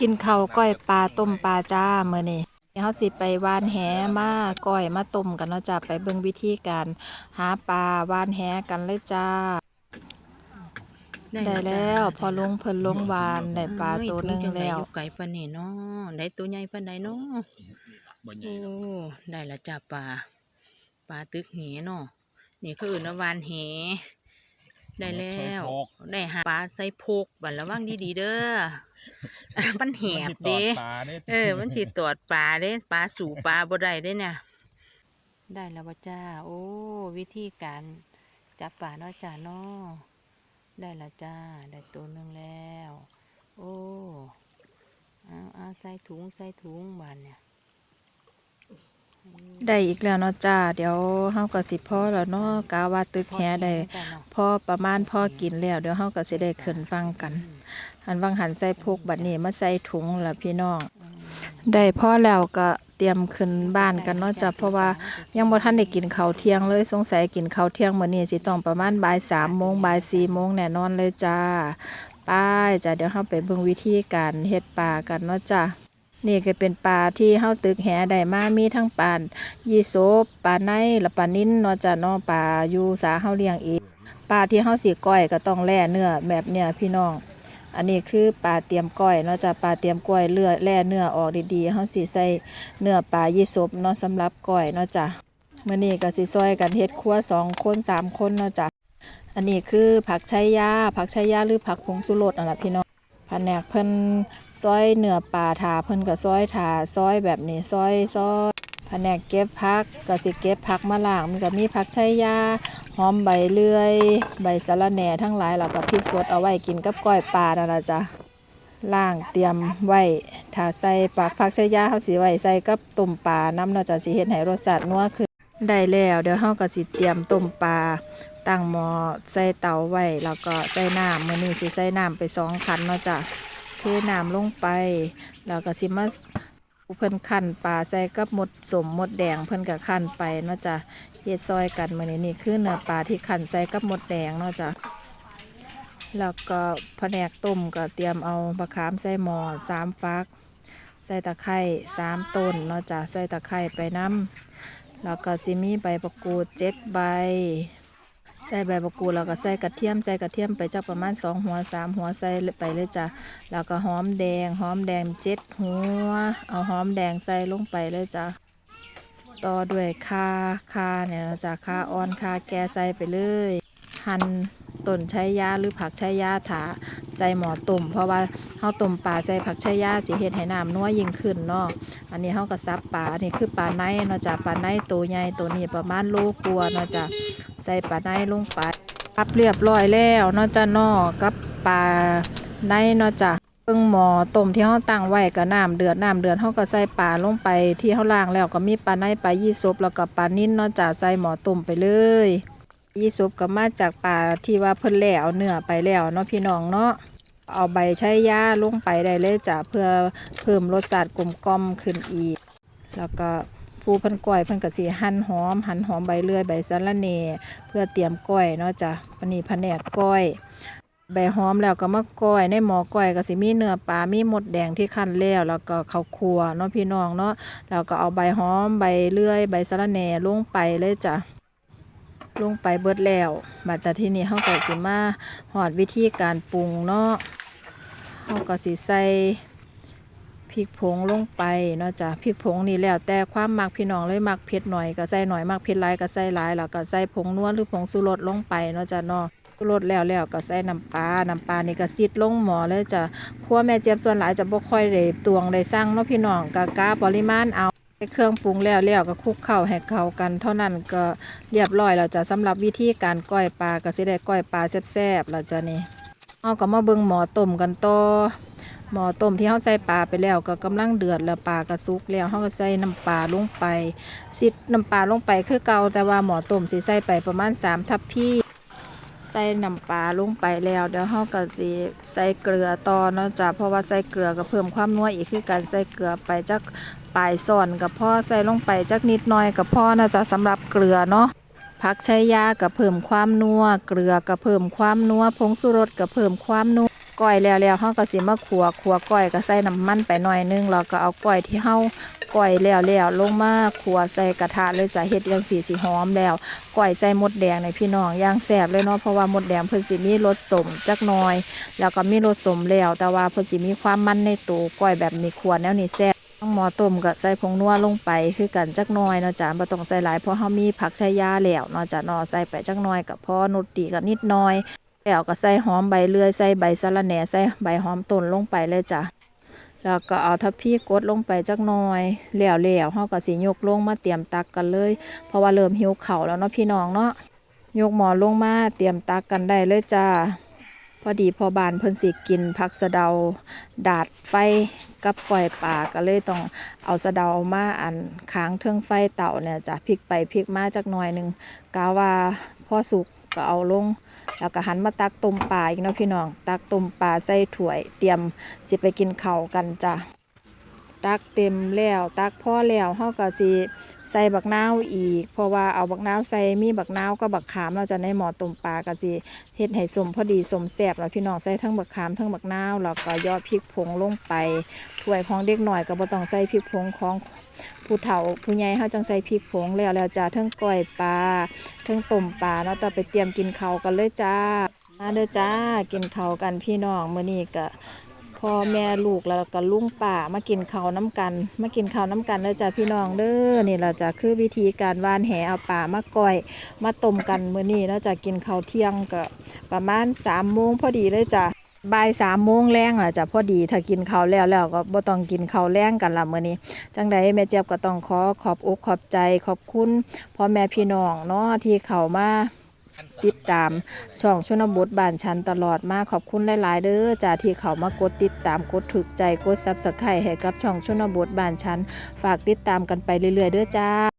กินข้าวก้อยปลาต้มปลาจ้ามื้อนี้เฮาสิไปว่านแหมาก้อยมาต้มกันเนาะจ้าไปเบิ่งวิธีการหาปลาว่านแหกันเลยจ้า ได้แล้วพอลงเพิ่นลงวานได้ปลาตัวหนึงแล้วอยู่ไก่ปานนี่เนาะได้ตัวใหญ่ปานใดเนาะบ่ใหโอ้ญ่ดอกได้ละจ้าปลาปลาตึกเหเนาะนี่คืออื่นว่าวานเหได้แล้ว ได้หาปลาใส่โพกบัดระวังดีๆเด้อ มันแหบเด้มันสิตอดปลาเด้เออ มันสิตอดปลาเด้ปลาสู่ปลาบ่ได้เด้เนี่ย ได้แล้วบ่จ้า โอ้ วิธีการจับปลาเนาะจ้าเนาะได้และจ้า ได้ตัวหนึงแล้ว โอ้ เอาเอาใส่ถุงใส่ถุงบานเนี่ย ได้อีกแล้วเนาะจ้า เดี๋ยวเฮาก็สิพอแล้วเนาะกาว่าตึกแหได้จ้าเนาะพอประมาณพอกินแล้ว เดี๋ยวเฮาก็สิได้ขึ้นฟังกัน หันวังหันใส่พกบัดนี้มาใส่ถุงล่ะพี่น้อง ได้พอแล้วก็เตรียมขึ้นบ้านกันเนาะจ้ะเพราะว่ายังบ่ทันได้กินข้าวเที่ยงเลยสงสัยกินข้าวเที่ยงมื้อนี้สิต้องประมาณบ่าย3โมงบ่าย4โมงแน่นอนเลยจ้าไปจ้ะเดี๋ยวเฮาไปเบิ่งวิธีการเฮ็ดปลากันเนาะจ้ะ นี่ก็เป็นปลาที่เฮาตึกแหได้มามีทั้งปลายี่โสบปลาในและปลานิ้นเนาจะเนาะปลาอยู่สาเฮาเลี้ยงเองปลาที่เฮาสิก้อยก็ต้องแล่เนื้อแบบเนี้ยพี่น้อง อันนี้คือปลาเตรียมก้อยเนาจะปลาเตรียมก้อยเลือแล่เนื้อออกดีๆเฮาสิใส่เนื้อปลายี่สบเนาะสำหรับก้อยเนาจ้ะมื้อนี้ก็สิซอยกันเฮ็ดครัวสองคนสามคนเนาจะอันนี้คือผักไชยาผักไชยาหรือผักผงสุรสนั่นล่ะพี่น้อง แผนกเพิ่นซอยเนื้อปลาทาเพิ่นก็ซอยทาซอยแบบนี้ซอยซอยแผนกเก็บผักก็สิเก็บผักมาล้างมันก็มีผักไชยาหอมใบเลื่อย ใบสะระแหน่ทั้งหลายแล้วก็พริกสดเอาไว้กินกับก้อยปลานั่นละจ้ะล่างเตรียมไว้ถ้าใส่ปากผักใส่ยาเฮาสิไว้ใส่กับต้มปลาน้ำเนาะจ้ะสิเฮ็ดให้รสชาตินัวขึ้นได้แล้ว เดี๋ยวเฮาก็สิเตรียมต้มปลา ตั้งหม้อใส่เตาไว้แล้วก็ใส่น้ำมื้อนี้สิใส่น้ำไปสองขันเนาะจ้ะเทน้ำลงไป แล้วก็สิมาเพิ่นคั่นปลาใส่กับหมดสมหมดแดงเพิ่นก็คั่นไปเนาะจ้ะเฮ็ดซอยกันมื้อนี้นี่คือเนื้อปลาที่คั่นใส่กับหมดแดงเนาะจ้ะแล้วก็แผนกต้มก็เตรียมเอาบะขามใส่หม้อสามฟัก ใส่ตะไคร้สามต้นเนาะจ้ะใส่ตะไคร้ไปน้ำแล้วก็สิมีใบประกูดเจ็ดใบ ใส่ใบประกูดแล้วก็ใส่กระเทียมใส่กระเทียมไปจักประมาณสองหัวสามหัวใส่ไปเลยจ้ะแล้วก็หอมแดงหอมแดงเจ็ดหัว เอาหอมแดงใส่ลงไปเลยจ้ะต่อด้วยคาคาเนี่ยนะจากคาอ่อนคาแกใส่ไปเลย หั่นต้นใช้ยาหรือผักใช้ยาถาใส่หมอต้มเพราะว่าเฮาต้มปลาใส่ผักใช้ยาสิเฮ็ดให้น้ำนัวยิ่งขึ้นเนาะอันนี้เฮาก็ซับปลาอันนี้คือปลาในเนาะจ้ะปลาในตัวใหญ่ตัวนี้ประมาณโลกว่าเนาะจ้ะ ใส่ปลาในลงไปปรับเรียบร้อยแล้วนาะจ้ะเนาะกับปลาในนาะจ้ะเบิ่งหมอต้มที่เฮาตั้งไว้ก็น้ำเดือดน้ำเดือดเฮาก็ใส่ปลาลงไปที่เฮาล้างแล้วก็มีปลาในปลายี่สบแล้วก็ปลานิ่นนาะจ้ะใส่หมอต้มไปเลยยี่สบก็มาจากปลาที่ว่าเพิ่นแล่เอาเนื้อไปแล้วเนาะพี่น้องเนาะเอาใบใช้ยาลงไปได้เลยจ้ะเพื่อเพิ่มรสชาติกลมกล่อมขึ้นอีก แล้วก็ ผู้เพิ่นก้อยเพิ่นก็สิหั่นหอม หั่นหอมใบเลื่อยใบสะระแหน่เพื่อเตรียมก้อยเนาะจ้ะวันนี้แผนกก้อยใบหอมแล้วก็มาก้อยในหม้อก้อยก็สิมีเนื้อปลา มีหมดแดงที่คั่นแล้วแล้วก็ข้าวคั่วเนาะพี่น้องเนาะแล้วก็เอาใบหอมใบเลื่อย ใบสะระแหน่ลงไปเลยจ้ะลงไปเบิดแล้วบัดแต่ที่นี่เฮาก็สิมาหอดวิธีการปรุงเนาะเฮาก็สิใส่ ริกผงลงไปเนาะจ้ะพริกผงนี่แล้วแต่ความมักพี่น้องเลยมักเผ็ดหน่อยก็ใส่หน่อยมักเผ็ดหลายก็ใส่หลายแล้วก็ใส่ผงนัวหรือผงชูรสลงไปเนาะจ้ะเนาะรสแล้วแล้วก็ใส่น้ำปลา น้ำปลานี่ก็ซิดลงหม้อเลยจ้ะคั่วแม่เจี๊ยบส่วนหลายจะบ่ค่อยได้ตวงได้สั่งเนาะพี่น้องกะกาปริมาณเอาเครื่องปรุงแล้วแล้วก็คลุกเข้าให้เข้ากัน เท่านั้นก็เรียบร้อยแล้วจ้ะสำหรับวิธีการก้อยปลาก็สิได้ก้อยปลาแซ่บๆแล้วจ้ะนี่เอาก็มาเบิ่งหม้อต้มกันต่อ หม้อต้มที่เฮาใส่ปลาไปแล้วก็กำลังเดือดแล้วปลาก็สุกแล้วเฮาก็ใส่น้ำปลาลงไปซิดน้ำปลาลงไปคือเก่าแต่ว่าหม้อต้มสิใส่ไปประมาณสามทัพพี่ใส่น้ำปลาลงไปแล้วเดี๋ยวเฮาก็สิใส่เกลือต่อเนาะจ้ะเพราะว่าใส่เกลือก็เพิ่มความนัวอีกคือการใส่เกลือไปจักปลายซ่อนกับพ่อใส่ลงไปจักนิดหน่อยกับพ่อนะจ๊ะสำหรับเกลือเนาะผักใช้ยากับเพิ่มความนัวเกลือกับเพิ่มความนัวผงสุรสกับเพิ่มความนัว ก้อยแล้วแล้วเฮาก็สิมาขัวขัวก้อยก็ใส่น้ำมันไปหน่อยนึงแล้วก็เอาก้อยที่เฮาก้อยแล้วแล้วลงมาขัวใส่กระทะเลยจะเฮ็ดจังสีสิหอมแล้วก้อยใส่มดแดงในพี่น้องย่างแซ่บเลยเนาะเพราะว่ามดแดงเพิ่นสิมีรสสมจักหน่อย แล้วก็มีรสสมแล้ว แต่ว่าเพิ่นสิมีความมันในตัวก้อยแบบนี้ขัวแนวนี้แซ่บหม้อต้มก็ใส่ผงนัวลงไปคือกันจักน่อยเนาะจ้ะบ่ต้องใส่หลายเพราะเฮามีผักชายาแล้วเนาะจ้ะเนาะใส่ไปจักน่อยก็พอนุดดีก็นิดน่อย แล้วก็ใส่หอมใบเลื่อยใส่ใบสะระแหน่ใส่ใบหอมต้นลงไปเลยจ้ะแล้วก็เอาทัพพี่กดลงไปจักหน่อยแล้วแล้วเฮาก็สิยกลงมาเตรียมตักกันเลย เพราะว่าเริ่มหิวเข้าแล้วเนาะพี่น้องเนาะยกหมอลงมาเตรียมตักกันได้เลยจ้าพอดีพอบานเพิ่นสิกินผักสะเดา ดาดไฟกับก่อยป่าก็เลยต้องเอาสะเดามาอันค้างเทิงไฟเต่าเนี่ยจ้ะพลิกไปพลิกมาจักหน่อยหนึ่งกาว่าพ่อสุกก็เอาลง แล้วก็หันมาตักต้มปลาอีกเนาะพี่น้อง ตักต้มปลาใส่ถ้วย เตรียมสิไปกินข้าวกันจ้ะ ตักเต็มแล้ว ตักพ่อแล้วเฮาก็สิใส่บักนาวอีก เพราะว่าเอาบักนาวใส่มีบักนาวกับบักขามเราจะในหม้อต้มปลาก็สิเฮ็ดให้สมพอดีสมแซ่บแล้วพี่น้องใส่ทั้งบักขามทั้งบักนาวแล้วก็ยอดพริกผงลงไปถ้วยของเด็กหน่อยก็บ่ต้องใส่พริกผงของผู้เฒ่าผู้ใหญ่เฮาจังใส่พริกผงแล้วแล้วจ้าทั้งก้อยปลาทั้งต้มปลาเนาะต่อไปเตรียมกินข้าวกันเลยจ้ามาเด้อจ้ากินข้าวกันพี่น้องมื้อนี้ก็ พ่อแม่ลูกแล้วก็ลุงป้ามากินข้าวน้ำกัน มากินข้าวน้ำกันเด้อจ้าพี่น้องเด้อนี่ล่ะจ้ะคือวิธีการวานแหเอาปลามาก้อย มาต้มกันมื้อนี้เนาจะกินข้าวเที่ยงก็ประมาณสามโมงพอดีเลยจ้ะบ่ายสามโมงแรงอะจ้ะพอดีถ้ากินข้าวแล้วแล้วก็บ่ต้องกินข้าวแรงกันละมื้อนี้ จังใดแม่เจี๊ยบก็ต้องขอขอบอกขอบใจขอบคุณพ่อแม่พี่น้องเนาะที่เข้ามา ติดตาม ช่องชนบทบ้านชันตลอดมาขอบคุณหลาย ๆ เด้อจ่าที่เขามากดติดตามกดถูกใจกดซับสไครต์ให้กับช่องชนบทบ้านชัน ฝากติดตามกันไปเรื่อย ๆ เด้อจ้า